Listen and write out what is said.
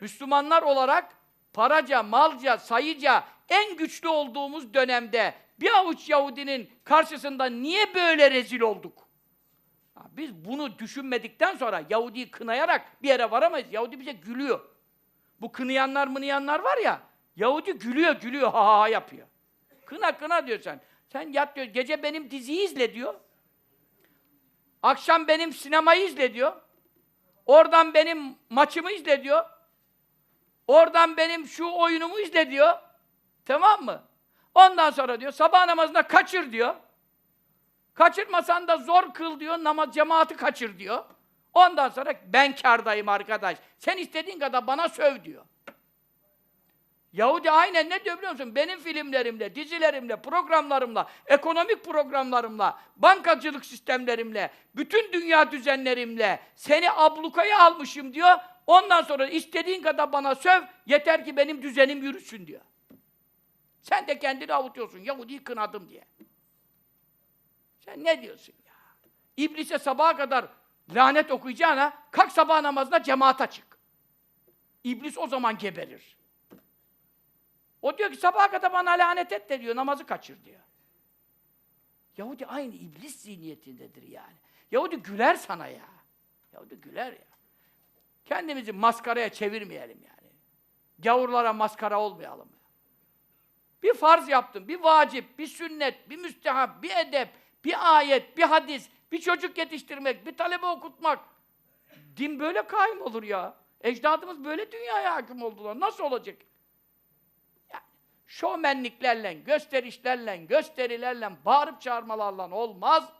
Müslümanlar olarak paraca, malca, sayıca en güçlü olduğumuz dönemde bir avuç Yahudinin karşısında niye böyle rezil olduk? Biz bunu düşünmedikten sonra Yahudi'yi kınayarak bir yere varamayız. Yahudi bize gülüyor. Bu kınayanlar mınayanlar var ya, Yahudi gülüyor, gülüyor, ha ha ha yapıyor. Kına kına diyor sen. Sen yat diyor, gece benim diziyi izle diyor. Akşam benim sinemayı izle diyor. Oradan benim maçımı izle diyor. Oradan benim şu oyunumu izle diyor. Tamam mı? Ondan sonra diyor sabah namazında kaçır diyor. Kaçırmasan da zor kıl diyor, namaz cemaati kaçır diyor. Ondan sonra ben kardayım arkadaş. Sen istediğin kadar bana söv diyor. Yahudi aynen ne diyor biliyor musun? Benim filmlerimle, dizilerimle, programlarımla, ekonomik programlarımla, bankacılık sistemlerimle, bütün dünya düzenlerimle seni ablukaya almışım diyor. Ondan sonra istediğin kadar bana söv, yeter ki benim düzenim yürüsün diyor. Sen de kendini avutuyorsun, Yahudi'yi kınadım diye. Sen ne diyorsun ya? İblise sabaha kadar lanet okuyacağına, kalk sabah namazına cemaata çık. İblis o zaman geberir. O diyor ki sabaha kadar bana lanet et de diyor, namazı kaçır diyor. Yahudi aynı iblis zihniyetindedir yani. Yahudi güler sana ya. Yahudi güler ya. Kendimizi maskaraya çevirmeyelim yani. Gavurlara maskara olmayalım. Bir farz yaptın, bir vacip, bir sünnet, bir müstehap, bir edep, bir ayet, bir hadis, bir çocuk yetiştirmek, bir talebe okutmak. Din böyle kaim olur ya. Ecdadımız böyle dünyaya hakim oldular. Nasıl olacak? Yani şovmenliklerle, gösterişlerle, gösterilerle, bağırıp çağırmalarla olmaz.